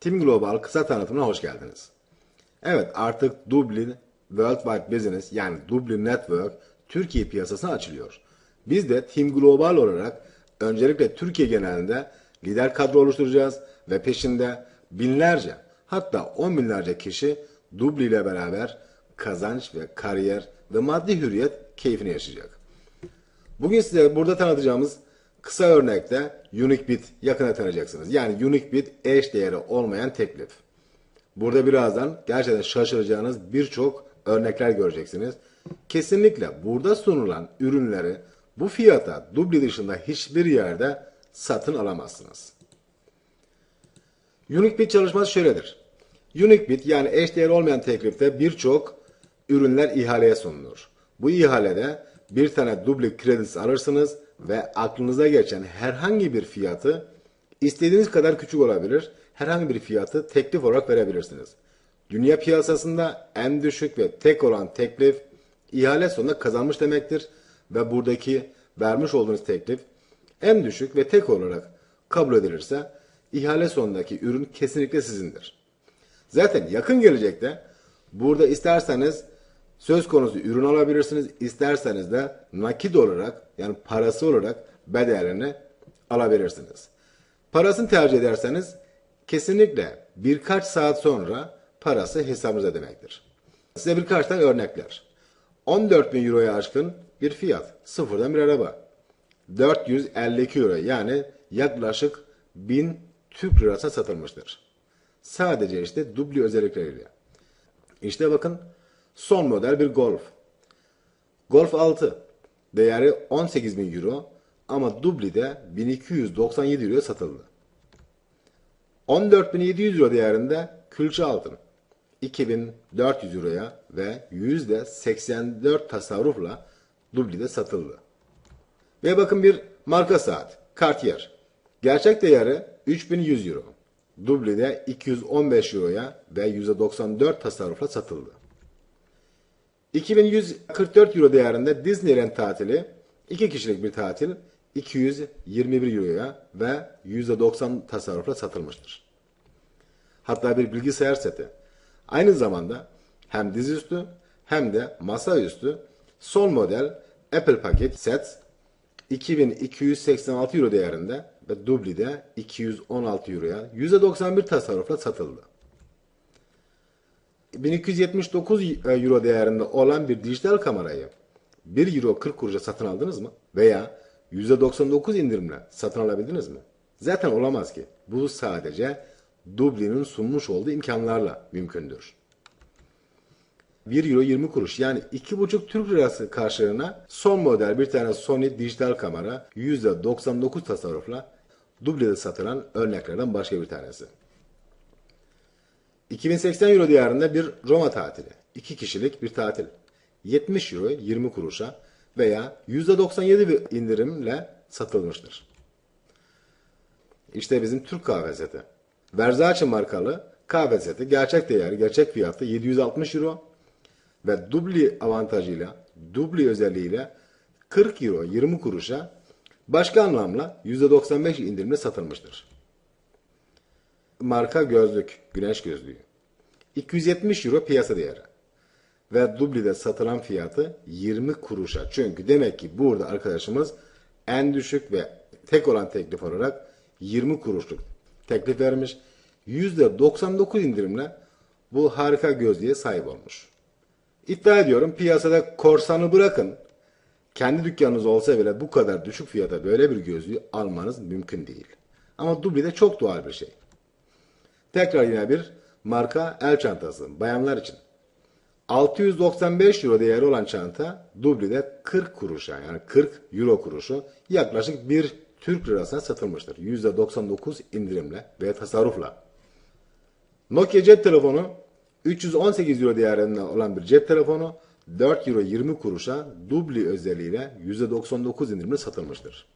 Team Global kısa tanıtımına hoş geldiniz. Evet artık Dublin Worldwide Business yani Dublin Network Türkiye piyasasına açılıyor. Biz de Team Global olarak öncelikle Türkiye genelinde lider kadro oluşturacağız ve peşinde binlerce hatta on binlerce kişi Dublin ile beraber kazanç ve kariyer ve maddi hürriyet keyfini yaşayacak. Bugün size burada tanıtacağımız kısa örnekte Unique Bit yakına tanıyacaksınız. Yani Unique Bit eş değeri olmayan teklif. Burada birazdan gerçekten şaşıracağınız birçok örnekler göreceksiniz. Kesinlikle burada sunulan ürünleri bu fiyata duble dışında hiçbir yerde satın alamazsınız. Unique Bit çalışması şöyledir. Unique Bit yani eşdeğer olmayan teklifte birçok ürünler ihaleye sunulur. Bu ihalede bir tane duble kredisi alırsınız ve aklınıza geçen herhangi bir fiyatı istediğiniz kadar küçük olabilir. Herhangi bir fiyatı teklif olarak verebilirsiniz. Dünya piyasasında en düşük ve tek olan teklif ihale sonunda kazanmış demektir ve buradaki vermiş olduğunuz teklif en düşük ve tek olarak kabul edilirse ihale sonundaki ürün kesinlikle sizindir. Zaten yakın gelecekte burada isterseniz söz konusu ürün alabilirsiniz, isterseniz de nakit olarak yani parası olarak bedelini alabilirsiniz. Parasını tercih ederseniz kesinlikle birkaç saat sonra parası hesabınıza demektir. Size birkaç tane örnekler. 14 bin euroya aşkın bir fiyat. Sıfırdan bir araba. 452 euro yani yaklaşık 1000 Türk lirası satılmıştır. Sadece işte dubli özellikleriyle. İşte bakın son model bir Golf. Golf 6 değeri 18 bin euro ama dublide 1297 euroya satıldı. 14.700 euro değerinde külçe altın 2400 euroya ve %84 tasarrufla dublide satıldı. Ve bakın bir marka saat Cartier. Gerçek değeri 3100 euro. Dublide 215 euroya ve %94 tasarrufla satıldı. 2144 euro değerinde Disneyland tatili, iki kişilik bir tatil 221 euroya ve %90 tasarrufla satılmıştır. Hatta bir bilgisayar seti. Aynı zamanda hem dizüstü hem de masaüstü son model Apple paket set 2286 euro değerinde ve dublide 216 euroya %91 tasarrufla satıldı. 1279 euro değerinde olan bir dijital kamerayı 1 euro 40 kuruşa satın aldınız mı? Veya %99 indirimle satın alabildiniz mi? Zaten olamaz ki. Bu sadece Dublin'in sunmuş olduğu imkanlarla mümkündür. 1 euro 20 kuruş yani 2,5 Türk lirası karşılığına son model bir tane Sony dijital kamera %99 tasarrufla dublede satılan örneklerden başka bir tanesi. 2080 euro değerinde bir Roma tatili. 2 kişilik bir tatil. 70 euro 20 kuruşa veya %97 bir indirimle satılmıştır. İşte bizim Türk kahve seti. Versace markalı kahve seti gerçek değeri, gerçek fiyatı 760 euro ve dubli avantajıyla, dubli özelliğiyle 40 euro 20 kuruşa başka anlamla %95 indirimle satılmıştır. Marka gözlük, güneş gözlüğü. 270 euro piyasa değeri. Ve dublide satılan fiyatı 20 kuruşa. Çünkü demek ki burada arkadaşımız en düşük ve tek olan teklif olarak 20 kuruşluk teklif vermiş. %99 indirimle bu harika gözlüğe sahip olmuş. İddia ediyorum piyasada korsanı bırakın. Kendi dükkanınız olsa bile bu kadar düşük fiyata böyle bir gözlüğü almanız mümkün değil. Ama dublide çok doğal bir şey. Tekrar yine bir marka el çantası bayanlar için. 695 euro değeri olan çanta dublide 40 kuruşa yani 40 euro kuruşu yaklaşık bir Türk lirasına satılmıştır. %99 indirimle ve tasarrufla. Nokia cep telefonu 318 euro değerinde olan bir cep telefonu 4 euro 20 kuruşa dubli özelliğiyle %99 indirimle satılmıştır.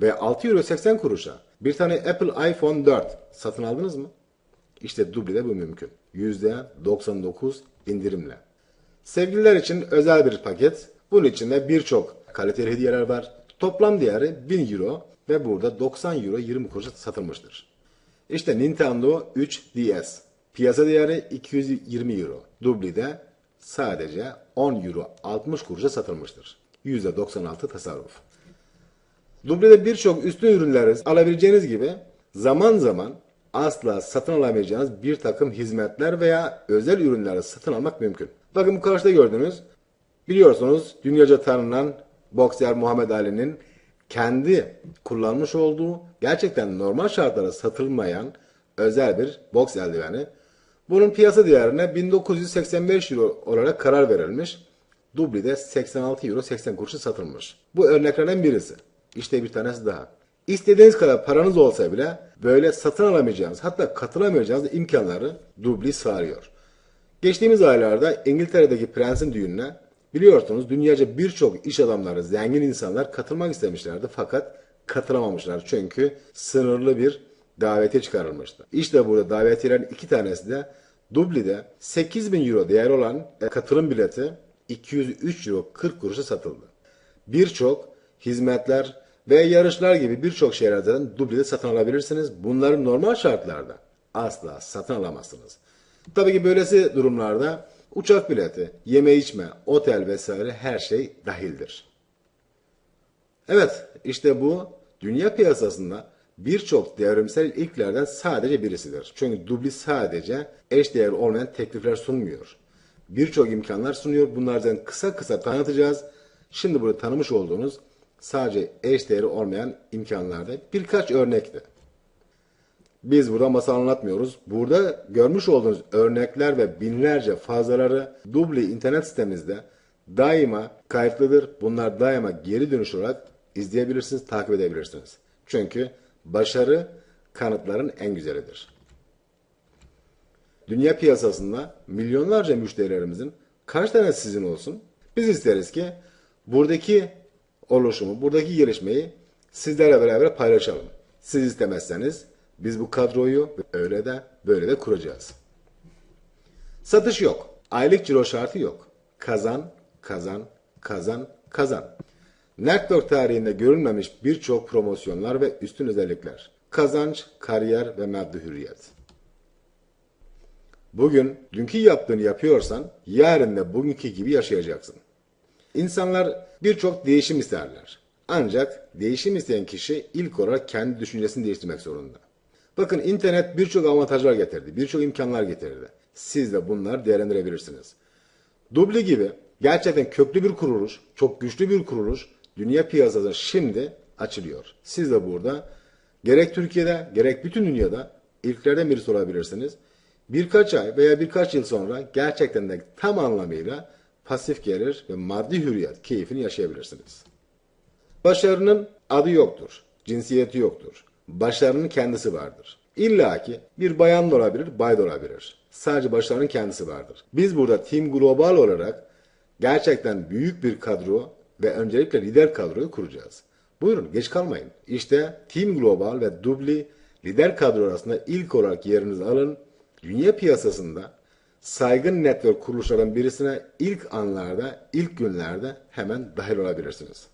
Ve 6 euro 80 kuruşa bir tane Apple iPhone 4 satın aldınız mı? İşte dublide bu mümkün. %99 indirimle. Sevgililer için özel bir paket. Bunun içinde birçok kaliteli hediyeler var. Toplam değeri 1000 euro ve burada 90 euro 20 kuruşa satılmıştır. İşte Nintendo 3DS. Piyasa değeri 220 euro. Dubli'de sadece 10 euro 60 kuruşa satılmıştır. %96 tasarruf. Dublede birçok üstün ürünleri alabileceğiniz gibi zaman zaman asla satın alamayacağınız bir takım hizmetler veya özel ürünleri satın almak mümkün. Bakın bu karşıda gördüğünüz biliyorsunuz dünyaca tanınan bokser Muhammed Ali'nin kendi kullanmış olduğu gerçekten normal şartlarda satılmayan özel bir boks eldiveni. Bunun piyasa değerine 1985 euro olarak karar verilmiş. Dubli'de 86 euro 80 kuruşu satılmış. Bu örneklerden birisi. İşte bir tanesi daha. İstediğiniz kadar paranız olsa bile böyle satın alamayacağınız hatta katılamayacağınız imkanları Dubli sağlıyor. Geçtiğimiz aylarda İngiltere'deki prensin düğününe biliyorsunuz dünyaca birçok iş adamları, zengin insanlar katılmak istemişlerdi fakat katılamamışlar çünkü sınırlı bir davetiye çıkarılmıştı. İşte burada davetiyelerin iki tanesi de Dubli'de 8000 euro değer olan katılım bileti 203 euro 40 kuruşa satıldı. Birçok hizmetler ve yarışlar gibi birçok şeylerden Dubli'de satın alabilirsiniz. Bunları normal şartlarda asla satın alamazsınız. Tabii ki böylesi durumlarda uçak bileti, yeme içme, otel vesaire her şey dahildir. Evet, işte bu dünya piyasasında birçok devrimsel ilklerden sadece birisidir. Çünkü Dubli sadece eşdeğer olmayan teklifler sunmuyor. Birçok imkanlar sunuyor. Bunlardan kısa kısa tanıtacağız. Şimdi burada tanımış olduğunuz sadece eşdeğeri olmayan imkanlarda birkaç örnekti. Biz burada masal anlatmıyoruz. Burada görmüş olduğunuz örnekler ve binlerce fazlaları Dubli internet sitemizde daima kayıtlıdır. Bunlar daima geri dönüş olarak izleyebilirsiniz, takip edebilirsiniz. Çünkü başarı kanıtların en güzelidir. Dünya piyasasında milyonlarca müşterilerimizin kaç tane sizin olsun? Biz isteriz ki buradaki oluşumu, buradaki gelişmeyi sizlerle beraber paylaşalım. Siz istemezseniz biz bu kadroyu öyle de böyle de kuracağız. Satış yok. Aylık ciro şartı yok. Kazan, kazan, kazan, kazan. Network tarihinde görülmemiş birçok promosyonlar ve üstün özellikler. Kazanç, kariyer ve maddi hürriyet. Bugün dünkü yaptığını yapıyorsan yarın da bugünkü gibi yaşayacaksın. İnsanlar birçok değişim isterler. Ancak değişim isteyen kişi ilk olarak kendi düşüncesini değiştirmek zorunda. Bakın internet birçok avantajlar getirdi, birçok imkanlar getirdi. Siz de bunları değerlendirebilirsiniz. Dubli gibi gerçekten köklü bir kuruluş, çok güçlü bir kuruluş dünya piyasasında şimdi açılıyor. Siz de burada gerek Türkiye'de gerek bütün dünyada ilklerden birisi olabilirsiniz. Birkaç ay veya birkaç yıl sonra gerçekten de tam anlamıyla pasif gelir ve maddi hürriyet keyfini yaşayabilirsiniz. Başarının adı yoktur, cinsiyeti yoktur. Başarının kendisi vardır. İlla ki bir bayan da olabilir, bay da olabilir. Sadece başarının kendisi vardır. Biz burada Team Global olarak gerçekten büyük bir kadro ve öncelikle lider kadroyu kuracağız. Buyurun geç kalmayın. İşte Team Global ve Dubli lider kadro arasında ilk olarak yerinizi alın. Dünya piyasasında saygın network kuruluşlarından birisine ilk anlarda, ilk günlerde hemen dahil olabilirsiniz.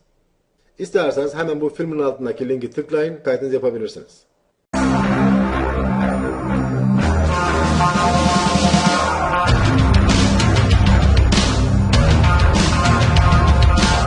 İsterseniz hemen bu filmin altındaki linki tıklayın, kaydınızı yapabilirsiniz.